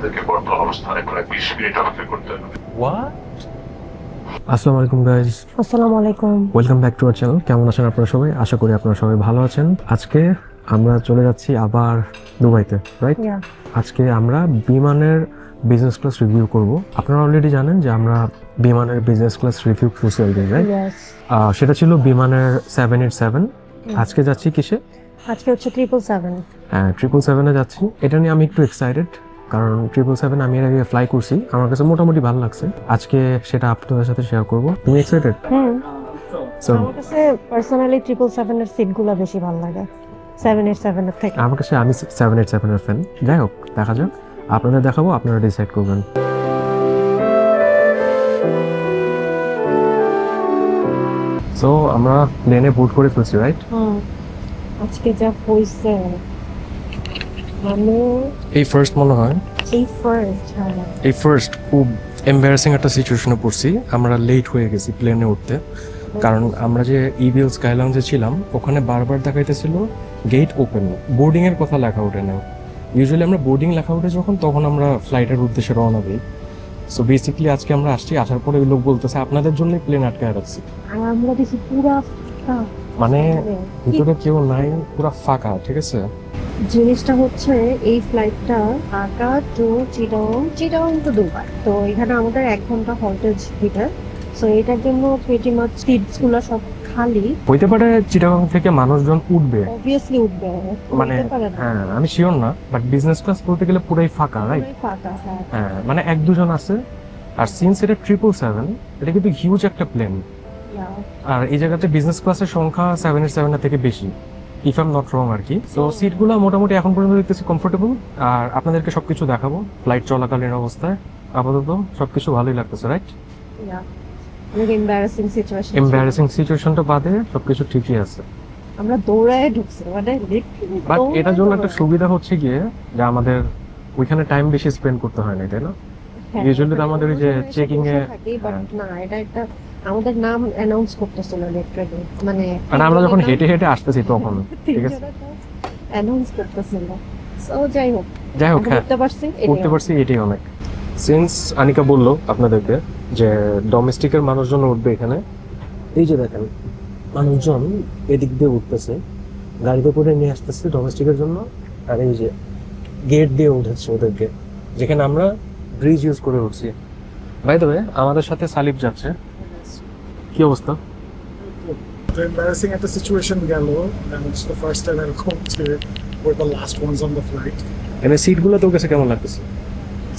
আমাদেরকে বর্তমান অবস্থানে প্রায় বিশ মিনিট অপেক্ষা করতে হবে। আসসালামু আলাইকুম আসসালামু আলাইকুম। Welcome back to our channel কেমন আছেন আপনারা সবাই? আশা করি আপনারা সবাই ভালো আছেন। আজকে আমরা চলে যাচ্ছি আবার দুবাইতে রাইট আজকে আমরা বিমানের বিজনেস ক্লাস রিভিউ করব। আপনারা অলরেডি জানেন যে আমরা বিমানের business class review already right সেটা ছিল বিমানের সেভেন এইট সেভেন আজকে যাচ্ছি কিসে? আজকে হচ্ছে ট্রিপল সেভেন হ্যাঁ ট্রিপল সেভেনে যাচ্ছি। এটা নিয়ে আমি একটু এক্সাইটেড কারণ ট্রিপল সেভেন আমি এর আগে ফ্লাই করছি। আমার কাছে মোটামুটি ভালো লাগছে। আজকে সেটা আপনাদের সাথে শেয়ার করব। তুমি এক্সাইটেড হুম। সো আমার কাছে পার্সোনালি ট্রিপল সেভেন এর সিটগুলো বেশি ভালো লাগে। সেভেন এইট সেভেন এর থেকে। আমার কাছে আমি সেভেন এইট সেভেনের ফ্যান যাই হোক দেখা যাক। আপনাদের দেখাবো আপনারা ডিসাইড করবেন। সো আমরা প্লেনে বুট করে ফেলছি রাইট আজকে যা হইছে মানে এই ফার্স্ট মনে হয়? এই ফার্স্ট হ্যাঁ। এই ফার্স্ট খুব এম্বারাসিং একটা সিচুয়েশনে পড়ছি। আমরা লেট হয়ে গেছি প্লেনে উঠতে। কারণ আমরা যে ইবিএল স্কাইলাউন্সে ছিলাম ওখানে বারবার দেখাইতেছিল গেট ওপেন বোর্ডিং এর কথা লেখা ওঠে না। ইউজুয়ালি আমরা বোর্ডিং লেখা ওঠে যখন তখন আমরা ফ্লাইটের উদ্দেশ্যে রওনা দিই। সো বেসিক্যালি আজকে আমরা আসছি আসার পরে ওই লোক বলতেছে আপনাদের জন্যই প্লেন আটকায় রাখছি। আমরা দেখি পুরা মানে ভিতরে কেউ নাই পুরো ফাঁকা ঠিক আছে? জিনিসটা হচ্ছে এই ফ্লাইটটা Dhaka to Chittagong Chittagong to Dubai তো এখানে আমাদের এক ঘণ্টা হল্টেজ দিবে সো এটার জন্য প্রিটি মাচ সিটসগুলো সব খালি। হইতে পারে চিটাগাং থেকে মানুষজন উঠবে। অবভিয়াসলি উঠবে। মানে। হ্যাঁ আমি শিওর না বাট বিজনেস ক্লাস করতে গেলে পুরাই ফাঁকা রাইট ফাঁকা হ্যাঁ। হ্যাঁ মানে এক দুজন আছে আর সিন্স এটা ট্রিপল সেভেন এটা কিন্তু হিউজ একটা প্লেন আর এই জায়গাতে বিজনেস ক্লাসের সংখ্যা সেভেন এর সেভেনের থেকে বেশি। ইফ এম নট রং আর কি। তো সিটগুলো মোটামুটি এখন পর্যন্ত দেখতেছি কমফোর্টেবল আর আপনাদেরকে সবকিছু দেখাবো। ফ্লাইট চলাকালীন অবস্থায় আপাতত সবকিছু ভালোই লাগতেছে রাইট. এম্বারাসিং সিচুয়েশনটা বাদে সবকিছু ঠিকই আছে। আমরা দৌড়ায় ঢুকছি মানে বাট এটার জন্য একটা সুবিধা হচ্ছে গিয়ে যে আমাদের ওইখানে টাইম বেশি স্পেন্ড করতে হয় না তাই না? হ্যাঁ, usually তো আমাদের ওই যে checking এ- হ্যাঁ। না এটা একটা আমাদের নাম অ্যানাউন্স করতেছিল লিটারালি মানে মানে আমরা যখন হেঁটে হেঁটে আসতেছি তখন ঠিক আছে? অ্যানাউন্স করতেছিল। সো যাই হোক। যাই হোক এখন হ্যাঁ। করতে পারছি এটাই করতে পারছি এটাই অনেক। সিন্স আনিকা বলল আপনাদেরকে যে ডোমেস্টিকের মানুষজন উঠবে এখানে এই যে দেখেন মানুষজন এদিক দিয়ে উঠতেছে গাড়িতে করে নিয়ে আসতেছে ডোমেস্টিকের জন্য আর এই যে গেট দিয়ে উঠেছে ওদেরকে যেখানে আমরা ব্রিজ ইউজ করে উঠছি। বাই দ্য আমাদের সাথে সালিফ যাচ্ছে। কি অবস্থা? গেল it's the first এরকম যে সিটগুলো তোর কাছে কেমন লাগতেছে?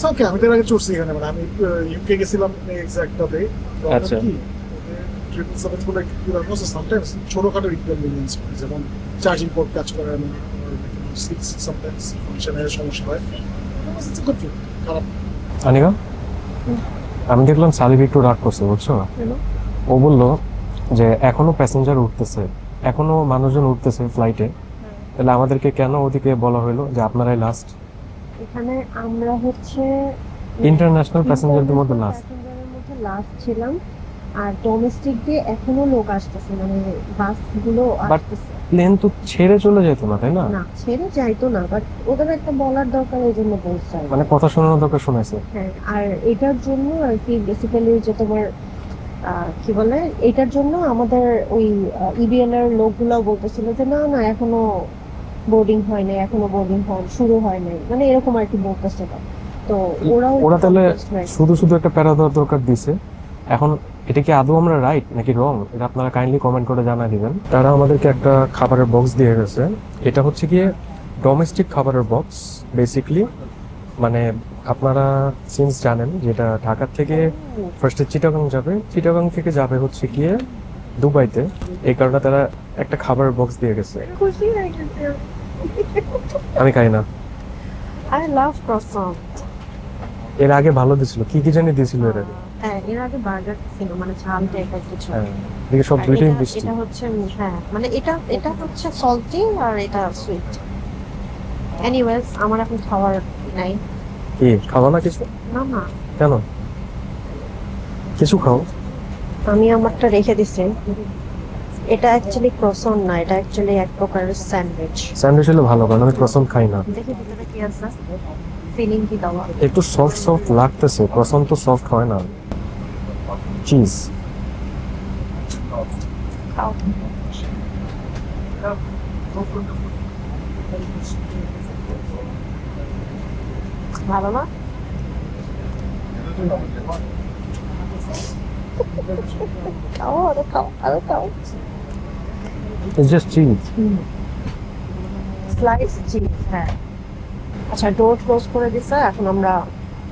Okay, আমি তো আগে চড়ছি এখানে মানে আমি ইউকে গেছিলাম এক্সাক্টটাতে আচ্ছা। ট্রিপল সেভেনগুলো একটু পুরানো সামটাইমস ছোটখাটো ইনকনভিনিয়েন্স যেমন চার্জিং পোর্ট কাজ করে না সিক্স সামটাইমস ফাংশনের সমস্যা হয়। ইটস গুড খারাপ। আনিকা? আমি দেখলাম সালিফ একটু রাগ করছে বুঝছ? ও বলল যে এখনও প্যাসেঞ্জার উঠতেছে। এখনও মানুষজন উঠতেছে ফ্লাইটে তাহলে আমাদেরকে কেন ওদিকে বলা হলো যে আপনারাই লাস্ট এখানে আমরা হচ্ছে ইন্টারন্যাশনাল প্যাসেঞ্জারদের মধ্যে লাস্ট মধ্যে লাস্ট ছিলাম। আর ডোমেস্টিক দিয়ে এখনও লোক আসতেছে মানে বাসগুলো আসতেছে। প্লেন তো ছেড়ে চলে যেত না তাই না? না ছেড়ে যাইতো না বাট ওদের একটা বলার দরকার এই জন্য বলছে মানে কথা শোনানো দরকার শোনাইছে। হ্যাঁ আর এটার জন্য আর কি বেসিক্যালি যে তোমার কি বলে? এটার জন্য আমাদের ওই ইবিএল এর লোকগুলো বলতেছিল যে না না এখনও বোর্ডিং হয় নাই এখনও বোর্ডিং হয় শুরু হয় নাই। মানে এরকম আর কি বলতেছিল। তো ওরাও ওরা তাহলে। শুধু শুধু একটা প্যারা দেওয়ার দরকার দিছে। এখন এটা কি আদৌ আমরা রাইট নাকি রং এটা আপনারা কাইন্ডলি কমেন্ট করে জানা দিবেন। তারা আমাদেরকে একটা খাবারের বক্স দিয়ে গেছে। এটা হচ্ছে গিয়ে ডোমেস্টিক খাবারের বক্স বেসিকলি মানে আপনারা সিন্স জানেন যেটা ঢাকা থেকে ফার্স্টে চিটাগাং যাবে চিটাগাং থেকে যাবে হচ্ছে গিয়ে দুবাইতে। এই কারণে তারা একটা খাবারের বক্স দিয়ে গেছে। আমি খাই না। আই লাভ ক্রসন্ট এর আগে ভালো দিছিল কি কি জানি দিছিল এর আগে। হ্যাঁ এর আগে বার্গার ছিল মানে ঝাল টাইপের কিছু। হ্যাঁ সব দুইটাই মিষ্টি এটা হচ্ছে হ্যাঁ মানে এটা এটা হচ্ছে সল্টি আর এটা সুইট এনিওয়েজ আমার এখন খাওয়ার নাই। কি খাওয়া না কিছু? না না। কেন? কিছু খাও? আমি আমারটা রেখে দিছি। এটা অ্যাকচুয়ালি ক্রসন না এটা অ্যাকচুয়ালি এক প্রকারের স্যান্ডউইচ স্যান্ডউইচ হলে ভালো কারণ আমি প্রসন খাই না। দেখি ভিতরে কি আছে। ফিলিং কি দেওয়া? একটু সফট সফট লাগতেছে। ক্রসন তো সফট হয় না। চিজ খাও। ভালো না? খাও আরও খাও আরও খাও। It's just cheese slice cheese হ্যাঁ। আচ্ছা ডোর ক্লোজ করে দিছে এখন আমরা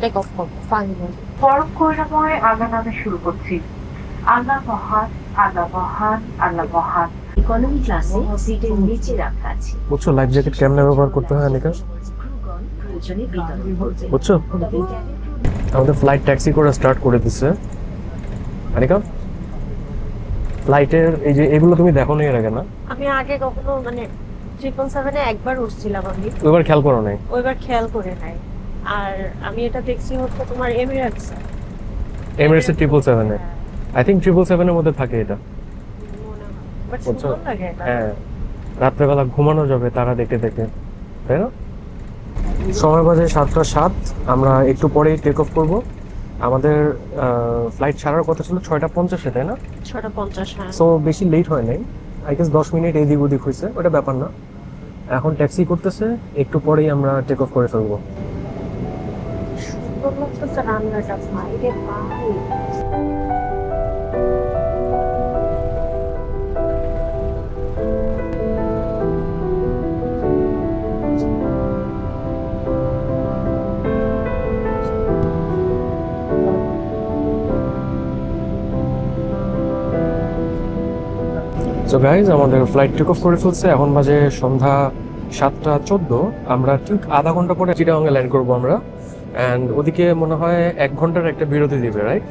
টেক অফ করব ফাইনাল পরম করুণাময় আল্লাহ নামে শুরু করছি। আল্লাহ মহান আল্লাহ মহান আল্লাহ মহান। ইকোনমি ক্লাসে সিটের নিচে রাখা আছে। বুঝছ লাইফ জ্যাকেট কেমনে ব্যবহার করতে হয় নিকা বুঝছ? আমাদের ফ্লাইট ট্যাক্সি করে স্টার্ট করে দিচ্ছে আনিকা ফ্লাইটের এই যে এগুলো তুমি দেখো নি এর আগে না? আমি আগে কখনো মানে ট্রিপল সেভেনে একবার উঠছিলাম আমি। ওইবার খেয়াল করো নাই? ওইবার খেয়াল করে নাই। আর আমি এটা দেখছি হচ্ছে তোমার এমিরেটস এমিরেটসের ট্রিপল সেভেনে আই থিঙ্ক ট্রিপল সেভেনের মধ্যে থাকে এটা। বুঝছ? এটা। হ্যাঁ। রাত্রেবেলা ঘুমানো যাবে তারা দেখে দেখে। তাই না? সময় বাজে সাতটা সাত। আমরা একটু পরেই টেক অফ করব। আমাদের ফ্লাইট ছাড়ার কথা ছিল ছয়টা পঞ্চাশে তাই না? ছয়টা পঞ্চাশ হ্যাঁ। সো বেশি লেট হয় নাই। আই গেস দশ মিনিট এদিক ওদিক হয়েছে ওটা ব্যাপার না। এখন ট্যাক্সি করতেছে একটু পরেই আমরা টেক অফ করে ফেলব। সুন্দর লাগতেছে রান্নাটা ভাইরে ভাই সো গাইজ আমাদের ফ্লাইট টেক অফ করে ফেলছে। এখন বাজে সন্ধ্যা সাতটা চোদ্দ। আমরা ঠিক আধা ঘণ্টা পরে চিটাগাংয়ে ল্যান্ড করব আমরা। অ্যান্ড ওদিকে মনে হয় এক ঘণ্টার একটা বিরতি দিবে রাইট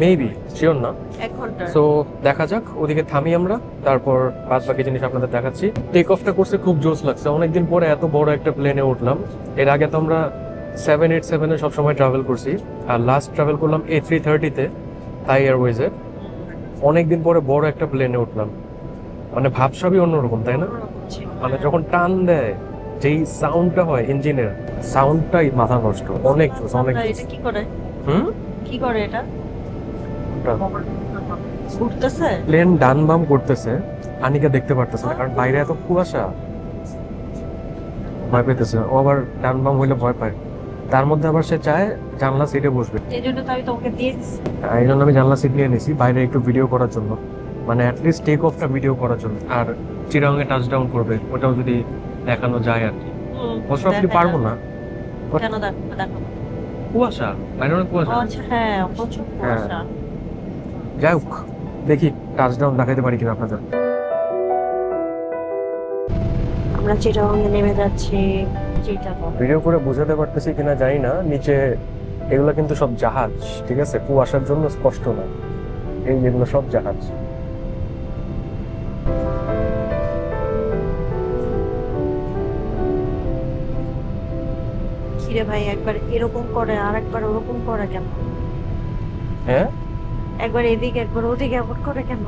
মেবি শিওর না? সো দেখা যাক। ওদিকে থামি আমরা তারপর বাদ বাকি জিনিস আপনাদের দেখাচ্ছি। টেক অফটা করতে খুব জোস লাগছে। অনেকদিন পরে এত বড় একটা প্লেনে উঠলাম। এর আগে তো আমরা সেভেন এইট সেভেনে সবসময় ট্রাভেল করছি। আর লাস্ট ট্রাভেল করলাম এ থ্রি থার্টিতে থাই এয়ারওয়েজে অনেকদিন পরে বড় একটা প্লেনে উঠলাম। মানে ভাবসাবই অন্যরকম তাই না? মানে যখন টান দেয় যেই সাউন্ডটা হয় ইঞ্জিনের সাউন্ডটাই মাথা নষ্ট অনেক জোস অনেক এটা কি করে? হুম? কি করে এটা? ঘুরতেছে? প্লেন ডান বাম করতেছে আনিকা দেখতে পারতেছে না কারণ বাইরে এত কুয়াশা। ভয় পেতেছে ও আবার ডান বাম হইলে ভয় পায়। তার মধ্যে আবার সে চায় জানলা সিটে বসবে। এই জন্য তো আমি তোমাকে দিয়ে দিচ্ছি এই জন্য আমি জানলা সিট নিয়ে নিয়েছি বাইরে একটু ভিডিও করার জন্য। মানে অ্যাটলিস্ট টেক অফটা ভিডিও করার জন্য। আর চিরাঙ্গে টাচ ডাউন করবে ওটাও যদি দেখানো যায় আর কি। মোস্ট অফলি পারব না। কেন দেখো কুয়াশা বাইরে অনেক কুয়াশা। আচ্ছা হ্যাঁ প্রচুর হ্যাঁ। কুয়াশা। যাই হোক দেখি টাচ ডাউন দেখাইতে পারি কিনা আপনাদের। আমরা চিটাগাংয়ে নেমে যাচ্ছি চিটাগং ভিডিও করে বোঝাতে পারতেছি কিনা জানি না নিচে এগুলো কিন্তু সব জাহাজ ঠিক আছে? কুয়াশার জন্য স্পষ্ট না। এই যেগুলো সব জাহাজ। কিরে ভাই একবার এরকম করে আর একবার ওরকম করে কেন? হ্যাঁ? একবার এদিকে একবার ওদিকে এমন করে কেন?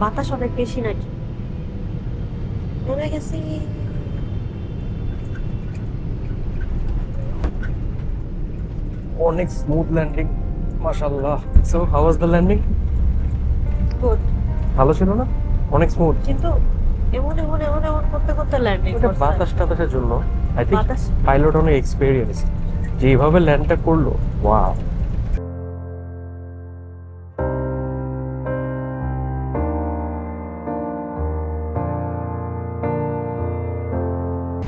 বাতাস অনেক বেশি নাকি? নেমে গেছি। অনেক স্মুথ ল্যান্ডিং মাশাআল্লাহ। So how was the landing good ভালো ছিল না? অনেক স্মুথ কিন্তু এমন এমন এমন এমন করতে করতে ল্যান্ডিং এটা বাতাস টাতাসের জন্য আই থিঙ্ক পাইলট অনেক এক্সপিরিয়েন্স যেভাবে ল্যান্ডটা করল ওয়াও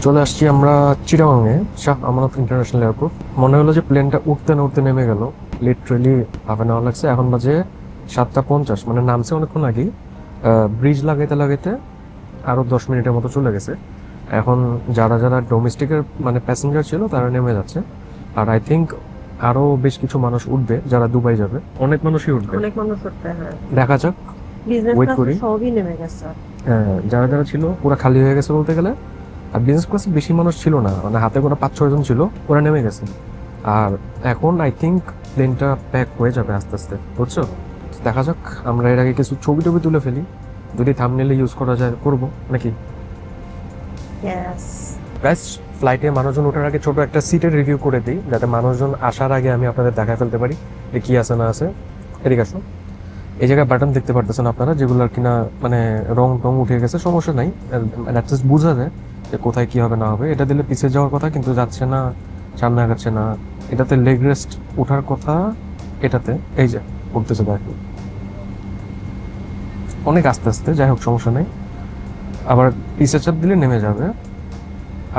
চলে আসছি আমরা চিটাগাংয়ে শাহ আমানত ইন্টারন্যাশনাল এয়ারপোর্ট মনে হলো যে প্লেনটা উঠতে না উঠতে নেমে গেল। লিটারেলি হাফ অ্যান আওয়ার লাগছে। এখন বাজে সাতটা পঞ্চাশ মানে নামছে অনেকক্ষণ আগেই। ব্রিজ লাগাইতে লাগাইতে আরও দশ মিনিটের মতো চলে গেছে। এখন যারা যারা ডোমেস্টিকের মানে প্যাসেঞ্জার ছিল তারা নেমে যাচ্ছে। আর আই থিঙ্ক আরও বেশ কিছু মানুষ উঠবে যারা দুবাই যাবে। অনেক মানুষই উঠবে। অনেক মানুষ উঠতে হ্যাঁ। দেখা যাক। ক্লাস করি। সবই নেমে গেছে। হ্যাঁ, যারা যারা ছিল পুরো খালি হয়ে গেছে বলতে গেলে। আর বিজনেস ক্লাসে বেশি মানুষ ছিল না মানে হাতে করে পাঁচ ছয় জন ছিল ওরা নেমে গেছে। আর এখন আই থিঙ্ক প্লেনটা প্যাক হয়ে যাবে আস্তে আস্তে বুঝছ? দেখা যাক আমরা এর আগে কিছু ছবি টবি তুলে ফেলি। যদি থামনেলে ইউজ করা যায় করব নাকি? গাইস ফ্লাইটে মানুষজন ওঠার আগে ছোট একটা সিটের রিভিউ করে দিই যাতে মানুষজন আসার আগে আমি আপনাদের দেখা ফেলতে পারি যে কী আছে না আছে। এদিকে আসো এই জায়গায় বাটন দেখতে পারতেছেন আপনারা যেগুলোর কিনা মানে রং টং উঠে গেছে সমস্যা নাই। অ্যাটলিস্ট বোঝা যায় যে কোথায় কী হবে না হবে। এটা দিলে পিছিয়ে যাওয়ার কথা কিন্তু যাচ্ছে না সামনে আগাচ্ছে না। এটাতে লেগ রেস্ট ওঠার কথা এটাতে এই যে উঠতেছে দেখো অনেক আস্তে আস্তে যাই হোক সমস্যা নেই। আবার পিছে চাপ দিলে নেমে যাবে।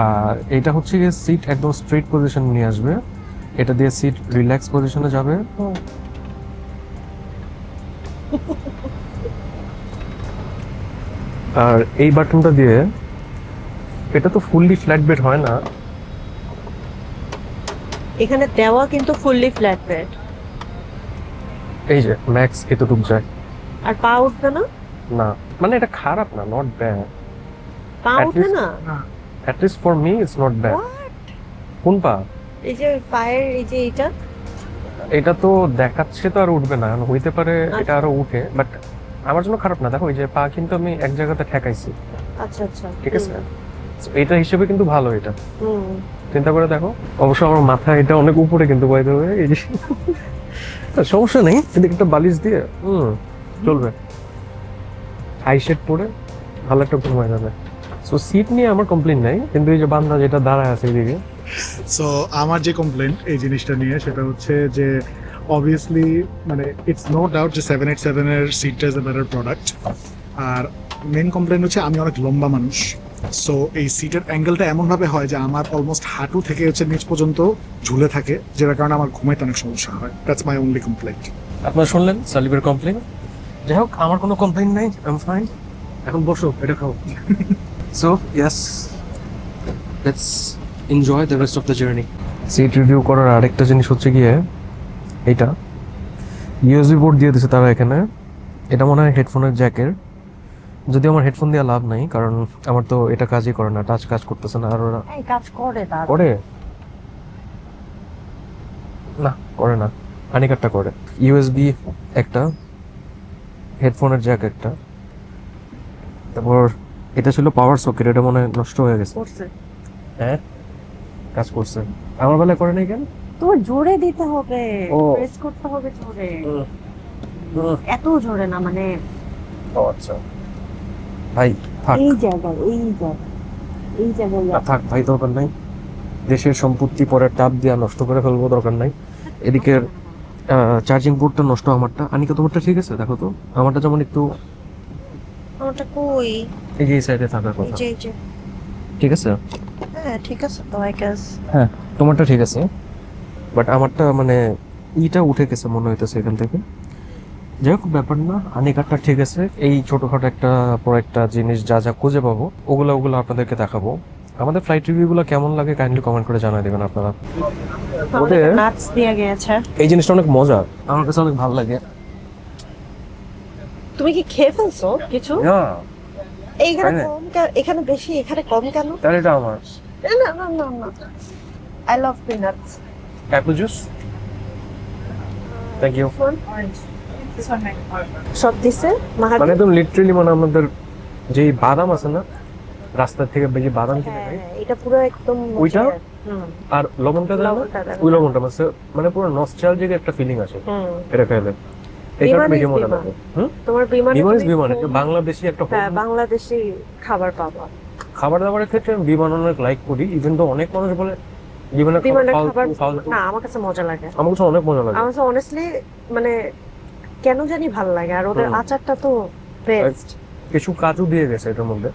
আর এটা হচ্ছে গিয়ে সিট একদম স্ট্রেট পজিশন নিয়ে আসবে। এটা দিয়ে সিট রিল্যাক্স পজিশনে যাবে। আর এই বাটনটা দিয়ে এটা তো ফুললি ফ্ল্যাট বেড হয় না। এখানে দেওয়া কিন্তু ফুললি ফ্ল্যাট বেড এই যে ম্যাক্স এতটুক যায়। আর পা উঠবে না? না মানে এটা খারাপ না নট ব্যাড পা উঠবে না? At least for me it's not bad কোন পা? এই যে পায়ের এই যে এইটা? এটা তো দেখাচ্ছে তো আর উঠবে না হইতে পারে এটা আচ্ছা। আরও উঠে বাট আমার জন্য খারাপ না। দেখো এই যে পা কিন্তু আমি এক জায়গাতে ঠেকাইছি। আচ্ছা আচ্ছা। ঠিক আছে? এটা হিসেবে কিন্তু ভালো এটা। হুম। চিন্তা করে দেখো। অবশ্য আমার মাথা এটা অনেক উপরে কিন্তু বাইতে হবে এই যে। সমস্যা নেই কিন্তু একটা বালিশ দিয়ে হুম। চলবে। হাই শেড পরে ভালো একটা ঘুমায় যাবে। সো সিট নিয়ে আমার কমপ্লেন নাই কিন্তু এই যে বান্দা যেটা দাঁড়ায় আছে এইদিকে। সো আমার যে কমপ্লেন এই জিনিসটা নিয়ে সেটা হচ্ছে যে অবভিয়াসলি মানে ইটস নো ডাউট যে সেভেন এইট সেভেনের সিটটা ইজ এ বেটার প্রোডাক্ট আর মেন কমপ্লেন হচ্ছে আমি অনেক লম্বা মানুষ। সো এই সিটের অ্যাঙ্গেলটা এমনভাবে হয় যে আমার অলমোস্ট হাঁটু থেকে হচ্ছে নিচ পর্যন্ত ঝুলে থাকে যেটার কারণে আমার ঘুমাইতে অনেক সমস্যা হয়। দ্যাটস মাই অনলি কমপ্লেন্ট আপনারা শুনলেন সালিবের কমপ্লেন যাই হোক আমার কোনো কমপ্লেন নাই আই এম ফাইন এখন বসো এটা খাও। So yes let's enjoy the rest of the journey seat review করার আরেকটা জিনিস হচ্ছে গিয়ে এইটা। ইউএসবি পোর্ট দিয়ে দিছে তারা এখানে। এটা মনে হয় হেডফোনের জ্যাকের যদি আমার হেডফোন দিয়ে লাভ নাই কারণ আমার তো এটা কাজই করে না টাচ কাজ করতেছে না আর ওরা কাজ করে তার। করে? না করে না। হানিকারটা করে। ইউএসবি একটা হেডফোনের জ্যাক একটা। তারপর এটা ছিল পাওয়ার সকেট এটা মনে হয় নষ্ট হয়ে গেছে। করছে। হ্যাঁ? কাজ করছে। আমার বেলায় করে নাই কেন? তোমার জোরে দিতে হবে প্রেস করতে হবে জোরে। এত জোরে না মানে ও আচ্ছা। ভাই থাক। এই জায়গায় এই জায়গায় এই জায়গায় না থাক ভাই দরকার নাই। দেশের সম্পত্তি পরে টাপ দিয়া নষ্ট করে ফেলব দরকার নাই। এদিকে চার্জিং পোর্টটা নষ্ট আমারটা। আনিকা তোমারটা ঠিক আছে? দেখো তো আমারটা যেমন একটু আমারটা কই? এই যে এই সাইডে থাকার কথা। এই যে। ঠিক আছে? হ্যাঁ ঠিক আছে তো আই গেস হ্যাঁ তোমারটা ঠিক আছে। বাট আমারটা মানে ইটা উঠে গেছে মনে হইতেছে এখান থেকে। যাই হোক ব্যাপার না আনিকারটা ঠিক আছে। এই ছোটখাটো একটা পর একটা জিনিস যা যা খুঁজে পাবো ওগুলো ওগুলো আপনাদেরকে দেখাবো। আমাদের ফ্লাইট রিভিউগুলো কেমন লাগে কাইন্ডলি কমেন্ট করে জানাই দেবেন আপনারা। ওদের- নাটস দিয়ে গেছে এই জিনিসটা অনেক মজা আমার কাছে অনেক ভালো লাগে। তুমি কি খেয়ে ফেলছো কিছু? হ্যাঁ এইখানে কম কেন এখানে বেশি এখানে কম কেন? তাহলে এটা আমার। না না না না I love peanuts apple juice thank you সব দিছে মানে একদম লিটারেলি মানে আমাদের যেই বাদাম আছে না রাস্তা থেকে বেশি বাদাম কিনে হ্যাঁ খাই। হ্যাঁ, এটা পুরো একদম ওইটা? আর লবণটা দেয় না না। ওই লবণটা মানে মানে পুরো নস্টালজিক একটা ফিলিং আছে। এটা খেলে। is বেশি মজা বিমান। লাগে। তোমার বিমানে বিমান বিমান খুব- বাংলাদেশি একটা হ্যাঁ। বাংলাদেশি খাবার পাবা। খাবার দাবারের ক্ষেত্রে আমি বিমান অনেক লাইক করি ইভেন তো অনেক মানুষ বলে বিমানের খাবার না আমার কাছে মজা লাগে। আমার কাছে অনেক মজা লাগে। আমার কাছে অনেস্টলি মানে কেন জানি ভালো লাগে আর ওদের আচারটা তো বেস্ট কিছু কাজু দিয়ে গেছে এটার মধ্যে।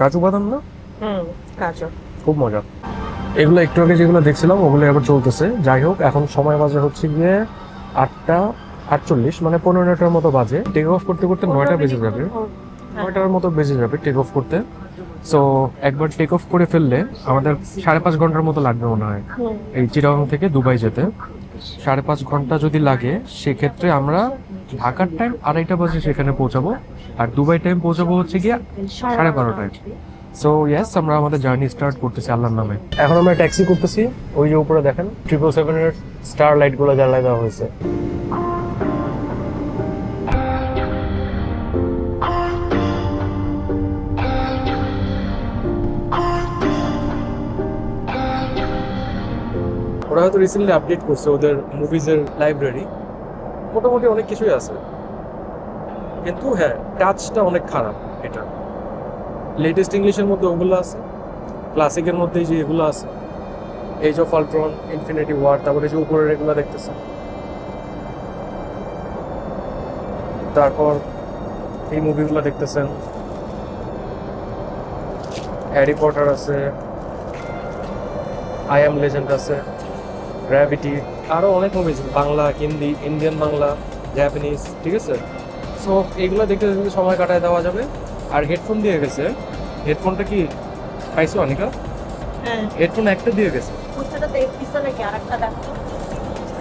কাজু বাদাম না? হুম খুব মজা। এগুলো একটু আগে যেগুলো দেখছিলাম ওগুলো আবার চলতেছে। যাই হোক এখন সময় বাজে হচ্ছে গিয়ে আটটা আটচল্লিশ মানে পনেরো মিনিটের মতো বাজে। টেক অফ করতে করতে নয়টা বেজে যাবে। নয়টার মতো বেজে যাবে টেক অফ করতে। সো একবার টেক অফ করে ফেললে আমাদের সাড়ে পাঁচ ঘণ্টার মতো লাগবে মনে হয়। এই চিটাগাং থেকে দুবাই যেতে। সাড়ে পাঁচ ঘণ্টা যদি লাগে সেক্ষেত্রে আমরা ঢাকার টাইম আড়াইটা বাজে সেখানে পৌঁছাবো। আর দুবাই টাইম পৌঁছাবো হচ্ছে গিয়ে সাড়ে বারোটায়। সো ইয়েস আমরা আমাদের জার্নি স্টার্ট করতেছি আল্লাহর নামে। এখন আমরা ট্যাক্সি করতেছি, ওই যে উপরে দেখেন ট্রিপল সেভেনের স্টার লাইটগুলো জ্বালায় দেওয়া হয়েছে। ওরা হয়তো রিসেন্টলি আপডেট করছে ওদের মুভিজের লাইব্রেরি মোটামুটি অনেক কিছুই আছে। কিন্তু হ্যাঁ টাচটা অনেক খারাপ এটা। লেটেস্ট ইংলিশের মধ্যে ওগুলো আছে ক্লাসিকের মধ্যে যে এগুলো আছে Age of Ultron Infinity War তারপরে যে উপরের এগুলো দেখতেছে তারপর এই মুভিগুলো দেখতেছেন। হ্যারি পটার আছে আই এম লেজেন্ড আছে গ্র্যাভিটি আরও অনেক movie Bangla, Hindi Indian Bangla Japanese ঠিক আছে? সো এগুলো দেখতে দেখতে সময় কাটায় দেওয়া যাবে। আর হেডফোন দিয়ে গেছে। হেডফোনটা কি পাইছো অনিকা? হ্যাঁ। হেডফোন একটা দিয়ে গেছে।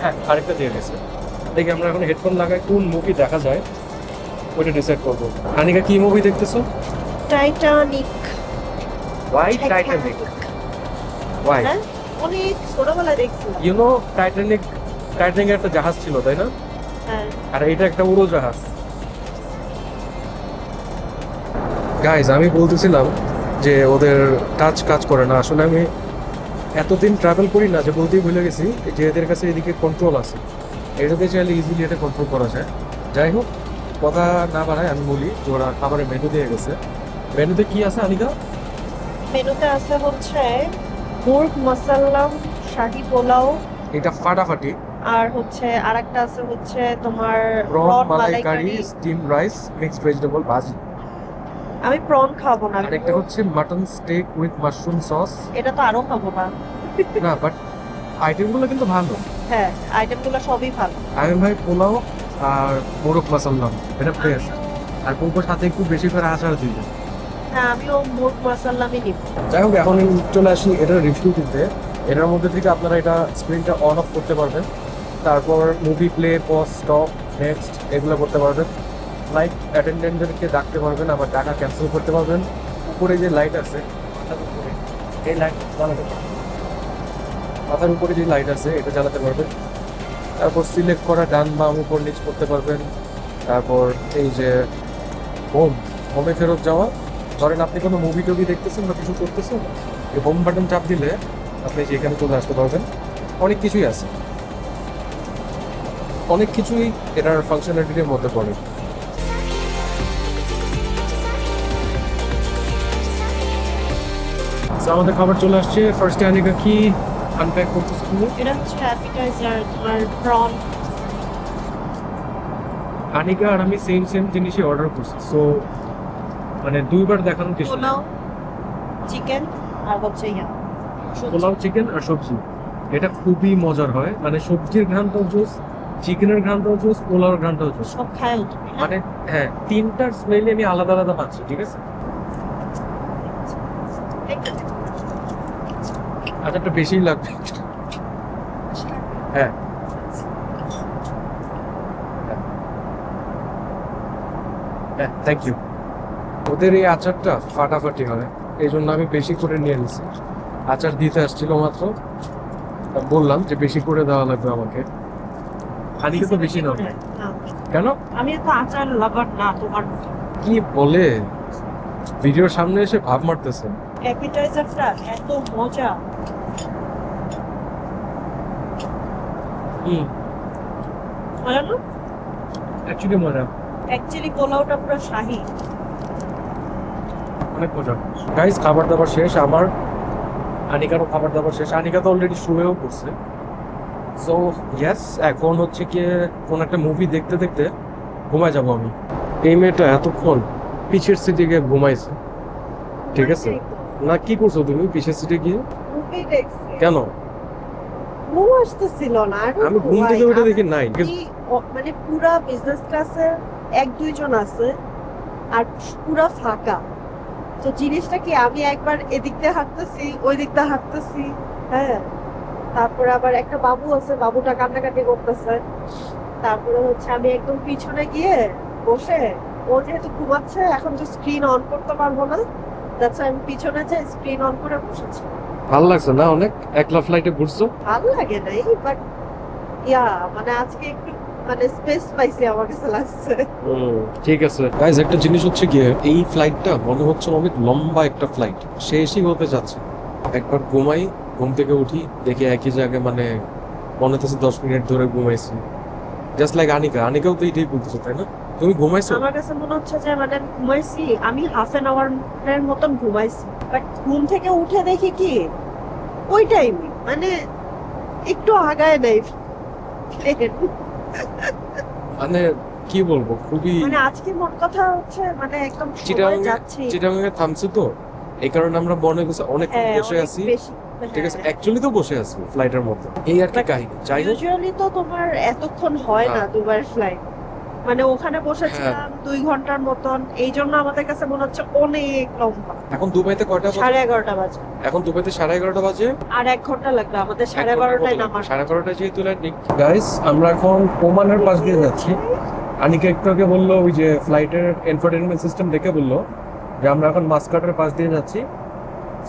হ্যাঁ আরেকটা দিয়ে গেছে। দেখি আমরা এখন হেডফোন লাগাই কোন মুভি দেখা যায়। ওইটা ডিসাইড করব। আনিকা কি মুভি দেখতেছো? টাইটানিক ওয়াই টাইটানিক ওয়াই হ্যাঁ অনেক ছোটবেলায় দেখছিলাম। ইউ নো টাইটানিক টাইটানিক একটা জাহাজ ছিল তাই না? হ্যাঁ। আর এটা একটা উড়োজাহাজ। গাইজ আমি বলতেছিলাম যে ওদের টাচ কাজ করে না। আসলে আমি এতদিন ট্রাভেল করি না যে বলতেই ভুলে গেছি যে এদের কাছে এদিকে কন্ট্রোল আছে। এটাতে চাইলে ইজিলি এটা কন্ট্রোল করা যায়। যাই হোক কথা না বাড়ায় আমি বলি যে ওরা খাবারের মেনু দিয়ে গেছে। মেনুতে কি আছে আনিকা? মেনুতে আছে হচ্ছে মুরগ মাসাল্লাম শাহি পোলাও। এটা ফাটাফাটি। আর হচ্ছে আরেকটা আছে হচ্ছে তোমার prawn malaikari steam rice mixed vegetable bhaji. আমি প্রন খাব না। আর একটা হচ্ছে mutton steak with mushroom sauce এটা তো আরও খাব না। না বাট আইটেমগুলো কিন্তু ভালো। হ্যাঁ আইটেমগুলো সবই ভালো। আমি ভাই পোলাও আর মোরগ মাসাল্লাম এটা বেস্ট আর কোকোর সাথে একটু বেশি করে আচার দিবে হ্যাঁ আমিও মুরগ মাসাল্লামই নিব। যাই হোক এখন চলে আসি এটা রিভিউ দিতে এটার মধ্যে থেকে আপনারা এটা স্ক্রিনটা অন অফ করতে পারবেন। তারপর movie play pause stop next এগুলো করতে পারবেন। লাইট অ্যাটেন্ডেন্টদেরকে ডাকতে পারবেন, আবার টাকা ক্যান্সেল করতে পারবেন। উপরে যে লাইট আছে এই লাইট জ্বালাতে মাথার উপরে যে লাইট আছে, এটা জ্বালাতে পারবেন। তারপর সিলেক্ট করা ডান বাম উপর নিচ করতে পারবেন। তারপর এই যে হোম হোমে ফেরত যাওয়া। ধরেন আপনি কোনো মুভি টুভি দেখতেছেন বা কিছু করতেছেন, এই হোম বাটন চাপ দিলে আপনি যে এখানে চলে আসতে পারবেন। অনেক কিছুই আছে। অনেক কিছুই এটার ফাংশনালিটির মধ্যে পড়ে। আমাদের খাবার চলে আসছে। ফার্স্টে আনিকা কি? আনপ্যাক করতেছে এটা হচ্ছে অ্যাপিটাইজার তোমার প্রন আনিকা আর আমি সেম সেম জিনিসই অর্ডার করছি। সো মানে দুইবার দেখানোর কিছু। পোলাও চিকেন আর হচ্ছে ইয়া পোলাও চিকেন আর সবজি। এটা খুবই মজার হয়। মানে সবজির ঘ্রানটাও জুস চিকেনের ঘ্রানটাও জুস পোলাওর ঘ্রানটাও জুস সব খায়? মানে হ্যাঁ তিনটার স্মেলে আমি আলাদা আলাদা পাচ্ছি ঠিক আছে? আচারটা বেশিই লাগবে। হ্যাঁ। হ্যাঁ থ্যাংক ইউ ওদের এই আচারটা ফাটাফাটি হয় এই জন্য আমি বেশি করে নিয়ে নিছি। আচার দিতে আসছিল মাত্র। বললাম যে বেশি করে দেওয়া লাগবে আমাকে। খানিকে তো বেশি না কেন? আমি এত আচার লাভার না তোমার। কি বলে? ভিডিওর সামনে এসে ভাব মারতেছে। অ্যাপিটাইজারটা এত মজা। হুম। মজা না অ্যাকচুয়ালি মজা অ্যাকচুয়ালি পোলাওটা পুরো শাহি। অনেক মজা। গাইস খাবার দাবার শেষ আমার আনিকারও খাবার দাবার শেষ। আনিকা তো অলরেডি শুয়েও পড়ছে সো ইয়েস এখন হচ্ছে কি কোন একটা মুভি দেখতে দেখতে ঘুমায় যাব আমি। এই মেয়েটা এতক্ষণ পিছের সিটে গিয়ে ঘুমাইছে। ঠিক আছে? না কি করছ তুমি পিছের সিটে গিয়ে? কেন? ঘুম আসতেছিল না আমি ঘুম থেকে উঠে দেখি নাই মানে পুরা বিজনেস ক্লাসে এক দুইজন আছে আর পুরা ফাঁকা। তো জিনিসটা কি আমি একবার এদিক দিয়ে হাঁটতেছি ওই দিক দিয়ে হাঁটতেছি হ্যাঁ? তারপরে আবার একটা বাবু আছে বাবুটা কান্নাকাটি করতেছে। তারপরে হচ্ছে আমি একদম পিছনে গিয়ে বসে ও যেহেতু ঘুমাচ্ছে এখন তো স্ক্রিন অন করতে পারব না। That's আমি পিছনে যে স্ক্রিন অন করে বসেছি। ভালো লাগছে না অনেক? একলা ফ্লাইটে ঘুরছো? ভালো লাগে নাই বাট ইয়া মানে আজকে একটু মানে স্পেস পাইছি আমার কাছে লাগছে। ঠিক আছে। গাইজ একটা জিনিস হচ্ছে গিয়ে এই ফ্লাইটটা মনে হচ্ছে অনেক লম্বা একটা ফ্লাইট শেষই হতে যাচ্ছে একবার ঘুমাই ঘুম থেকে উঠি দেখি একই জায়গায় মানে মনে হচ্ছে দশ মিনিট ধরে ঘুমাইছি। Just like Anika. আনিকাও তো এইটাই বলতেছো তাই না? তুমি ঘুমাইছো? আমার কাছে মনে হচ্ছে যে মানে আমি ঘুমাইছি আমি হাফ এন আওয়ার এর মতন ঘুমাইছি। বাট ঘুম থেকে উঠে দেখি কি ওই টাইমে মানে একটু আগায় নেই। মানে কি বলব খুবই মানে আজকে মোট কথা হচ্ছে মানে একদম চিটাগাং সময় যাচ্ছে। চিটাগাঙে থামছে তো? এই কারণে আমরা মনে করছি অনেক হ্যাঁ, বসে আছি। ঠিক আছে অ্যাকচুয়ালি তো বসে আছি ফ্লাইটের মধ্যে। এই আর কি কাহিনী যাই হোক। ইউজুয়ালি তো তোমার এতক্ষণ হয় না হ্যাঁ। দুবার ফ্লাইট মানে ওখানে বসেছিলাম দুই ঘণ্টার মতন। এই জন্য আমাদের কাছে মনে হচ্ছে অনেক লম্বা। এখন দুবাইতে কয়টা সাড়ে এগারোটা বাজে। এখন দুবাইতে সাড়ে এগারোটা বাজে? আর এক ঘণ্টা লাগবে আমাদের সাড়ে বারোটায় মতো নামার। সাড়ে বারোটায় যেহেতু ল্যান্ডিং গাইস আমরা এখন ওমানের পাশ দিয়ে যাচ্ছি। আনিকা একটু আগে বলল ওই যে ফ্লাইটের এন্টারটেনমেন্ট সিস্টেম দেখে বলল যে আমরা এখন মাসকাটের পাশ দিয়ে যাচ্ছি।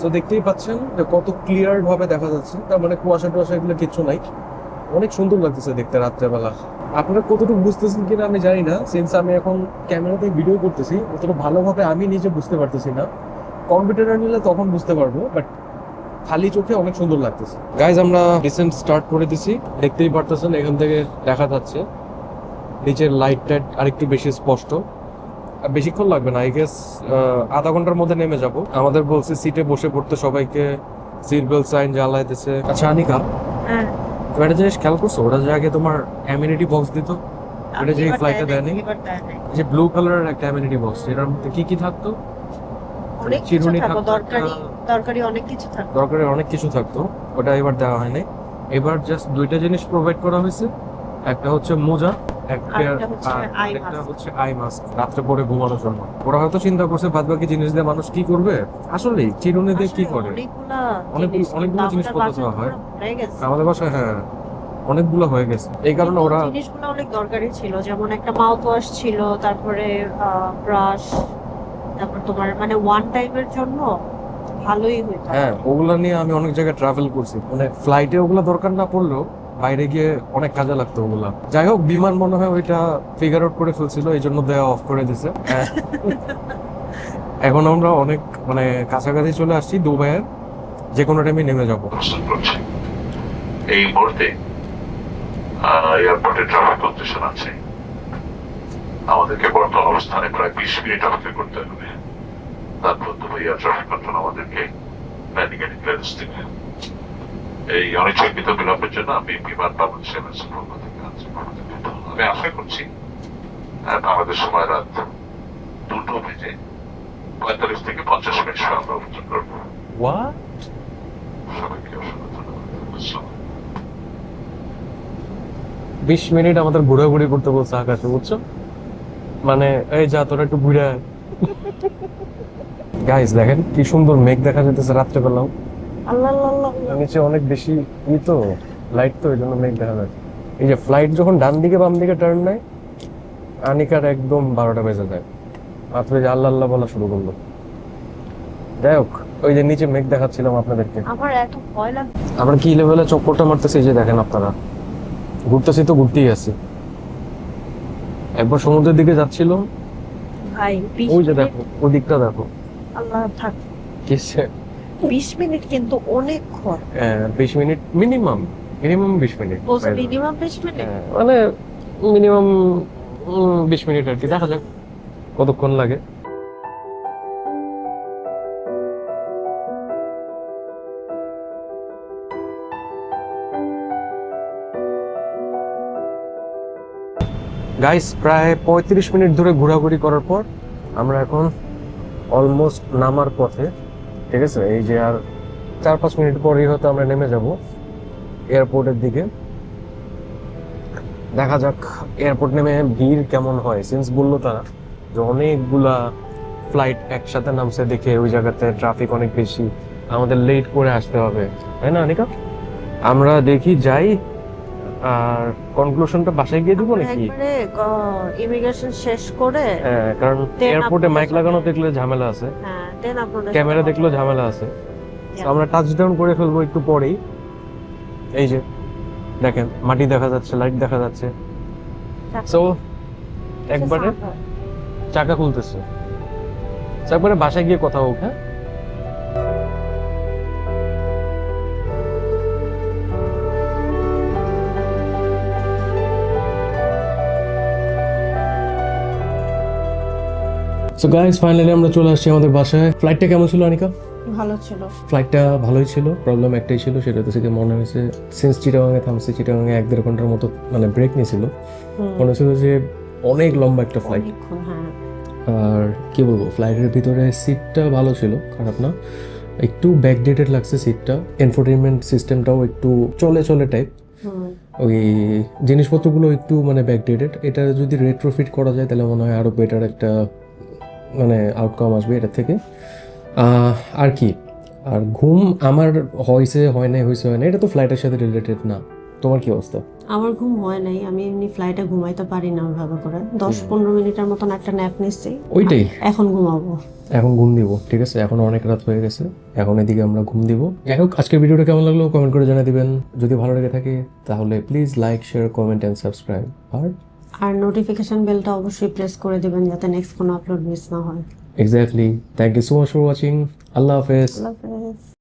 তো দেখতেই পাচ্ছেন যে কত ক্লিয়ার ভাবে দেখা যাচ্ছে। তার মানে কুয়াশা টুয়াশা এগুলো কিচ্ছু নাই। অনেক সুন্দর লাগতেছে দেখতে রাত্রেবেলা। আপনারা কতটুকু বুঝতেছেন কিনা আমি জানি না সিন্স আমি এখন ক্যামেরাতে ভিডিও করতেছি, অতটা ভালোভাবে আমি নিজে বুঝতে পারতেছি না। কম্পিউটারে নিলে তখন বুঝতে পারব বাট খালি চোখে অনেক সুন্দর লাগতেছে। গাইজ আমরা রিসেন্ট স্টার্ট করে দিছি, দেখতেই পারতেছেন, এখান থেকে দেখা যাচ্ছে। নিচের লাইট টাইট আরেকটু বেশি স্পষ্ট। বেশিক্ষণ লাগবে না আই গেস আধা ঘণ্টার মধ্যে নেমে যাব। আমাদের বলছে সিটে বসে পড়তে সবাইকে সিট বেল্ট সাইন জ্বালাইতেছে। আচ্ছা আনিকা? হ্যাঁ। একটা জিনিস খেয়াল করছ? ওরা যে আগে তোমার অ্যামিনিটি বক্স দিত ওটা যে ফ্লাইটে দেয়নি যে ব্লু কালারের একটা অ্যামিনিটি বক্স এটার মধ্যে কি কি থাকতো? অনেক কিছু থাকতো দরকারি দরকারি অনেক কিছু থাকতো। দরকারি অনেক কিছু থাকতো ওটা এবার দেওয়া হয়নি। এবার জাস্ট দুইটা জিনিস প্রোভাইড করা হয়েছে একটা হচ্ছে মোজা একটা হচ্ছে আই মাস্ক রাত্রে পরে ঘুমানোর জন্য। ওরা হয়তো চিন্তা করছে বাদ বাকি জিনিস দিয়ে মানুষ কি করবে? আসলে চিরুনি দিয়ে কি করে? অনেকগুলা অনেকগুলো- জিনিস, জিনিসপত্র আমাদের দেওয়া হয়। আমাদের বাসায় হ্যাঁ অনেকগুলো হয়ে গেছে। এই কারণে ওরা জিনিসগুলো অনেক দরকারি ছিল যেমন একটা মাউথ ওয়াশ ছিল তারপরে ব্রাশ তারপর তোমার মানে ওয়ান টাইমের জন্য ভালোই হইতো হ্যাঁ ওগুলা নিয়ে আমি অনেক জায়গায় ট্রাভেল করছি। মানে ফ্লাইটে ওগুলা দরকার না পড়লেও বাইরে গিয়ে অনেক কাজে লাগতো ওগুলা। যাই হোক বিমান মনে হয় ওইটা ফিগার আউট করে ফেলছিল এই জন্য দেয়া অফ করে দিছে। এখন আমরা অনেক মানে কাছাকাছি চলে আসছি দুবাইয়ের যে কোনো টাইমে নেমে যাব। এই মুহূর্তে এয়ারপোর্টে ট্রাফিক কন্ডিশন আছে। আমাদেরকে বর্তমান অবস্থানে প্রায় বিশ মিনিট অপেক্ষা করতে হবে। তারপর দুবাই এয়ার ট্রাফিক কন্ট্রোল আমাদেরকে ল্যান্ডিং এর ক্লিয়ারেন্স দেবে এই অনিচ্ছাকৃত বিলম্বের জন্য আমি বিমান বাংলাদেশ এয়ারলাইন্সের পক্ষ থেকে আন্তরিক আমি আশা করছি বাংলাদেশ সময় রাত দুটো বেজে পঁয়তাল্লিশ থেকে পঞ্চাশ মিনিট সময় আমরা করব। সবাইকে অসংখ্য ধন্যবাদ। বিশ মিনিট আমাদের ঘোরাঘুরি করতে বলছে আকাশে বুঝছ? মানে এই যা তোরা একটু ঘুরে গাইস দেখেন কি সুন্দর মেঘ দেখা যেতেছে আল্লাহ আল্লাহ। নিচে অনেক বেশি ই তো লাইট তো এই জন্য মেঘ দেখা যাচ্ছে। এই যে ফ্লাইট যখন ডান দিকে বাম দিকে টার্ন নেয় আনিকার একদম বারোটা বেজে যায়। মাত্র যে আল্লাহ আল্লাহ বলা শুরু করল। যাই হোক ওই যে নিচে মেঘ দেখাচ্ছিলাম আপনাদেরকে। আমার এত ভয় লাগে আমরা কি লেভেলে চক্করটা মারতেছি এই যে দেখেন আপনারা। ঘুরতেছি তো ঘুরতেই আছি। একবার সমুদ্রের দিকে যাচ্ছিল ভাই ওই যে দেখো ওই দিকটা দেখো। আল্লাহ থাক। কিসে বিশ মিনিট কিন্তু অনেকক্ষণ বিশ মিনিট মিনিমাম মিনিমাম বিশ মিনিট। মিনিমাম বিশ মিনিট? হ্যাঁ, মানে মিনিমাম বিশ মিনিট আর কি দেখা যাক কতক্ষণ লাগে। গাইস প্রায় পঁয়ত্রিশ মিনিট ধরে ঘোরাঘুরি করার পর আমরা এখন অলমোস্ট নামার পথে। ঠিক আছে? এই যে আর চার পাঁচ মিনিট পরেই হয়তো আমরা নেমে যাব এয়ারপোর্টের দিকে। দেখা যাক এয়ারপোর্ট নেমে ভিড় কেমন হয়। সিন্স বলল তারা যে অনেকগুলা ফ্লাইট একসাথে নামছে দেখে ওই জায়গাতে ট্রাফিক অনেক বেশি। আমাদের লেট করে আসতে হবে। তাই না অনিকা? আমরা দেখি যাই। আর কনক্লুশনটা বাসায় গিয়ে দিব নাকি? ইমিগ্রেশন শেষ করে হ্যাঁ, কারণ এয়ারপোর্টে মাইক লাগানো দেখলে ঝামেলা আছে। হ্যাঁ দেন আপনাদের ক্যামেরা দেখল ঝামেলা আছে। তো আমরা টাচ ডাউন করে ফেলব একটু পরেই। এই যে দেখেন মাটি দেখা যাচ্ছে লাইট দেখা যাচ্ছে। সো একবারে চাকা। খুলতেছে। একবারে বাসায় গিয়ে কথা হোক হ্যাঁ? সো গাইস ফাইনালি আমরা চলে আসছি আমাদের বাসায়। ফ্লাইটটা কেমন ছিল আনিকা? ভালো ছিল। ফ্লাইটটা ভালোই ছিল। প্রবলেম একটাই ছিল সেটা হচ্ছে কি মনে হয়েছে সিন্স চিটাগাঙে থামছে চিটাগাঙে এক দেড় ঘণ্টার মতো মানে ব্রেক নিয়েছিল। মনে হচ্ছিল যে অনেক লম্বা একটা ফ্লাইট হ্যাঁ। আর কি বলব ফ্লাইটের ভিতরে সিটটা ভালো ছিল খারাপ না। একটু ব্যাকডেটেড লাগছে সিটটা এনফোটেনমেন্ট সিস্টেমটাও একটু চলে চলে টাইপ ওই জিনিসপত্রগুলো একটু মানে ব্যাকডেটেড এটা যদি রেট্রোফিট করা যায় তাহলে মনে হয় আরও বেটার একটা মানে আউটকাম আসবে এটা থেকে। আর কি? আর ঘুম আমার হয়েছে হয় নাই হয়েছে হয় না এটা তো ফ্লাইটের সাথে রিলেটেড না। তোমার কি অবস্থা? আমার ঘুম হয় নাই আমি এমনি ফ্লাইটে ঘুমাইতে পারি না ওইভাবে করে। দশ পনেরো মিনিটের মতন একটা ন্যাপ নিচ্ছি। ওইটাই? এখন ঘুমাবো। এখন ঘুম দিব ঠিক আছে? এখন অনেক রাত হয়ে গেছে এখন এদিকে আমরা ঘুম দিব। যাই হোক আজকের ভিডিওটা কেমন লাগল? কমেন্ট করে জানিয়ে দিবেন। যদি ভালো লেগে থাকে তাহলে please like share comment and subscribe আর আর নোটিফিকেশন বেলটা অবশ্যই প্রেস করে দিবেন যাতে নেক্সট কোনো আপলোড মিস না হয়। Exactly thank you so much for watching আল্লাহ হাফেজ। আল্লাহ হাফেজ।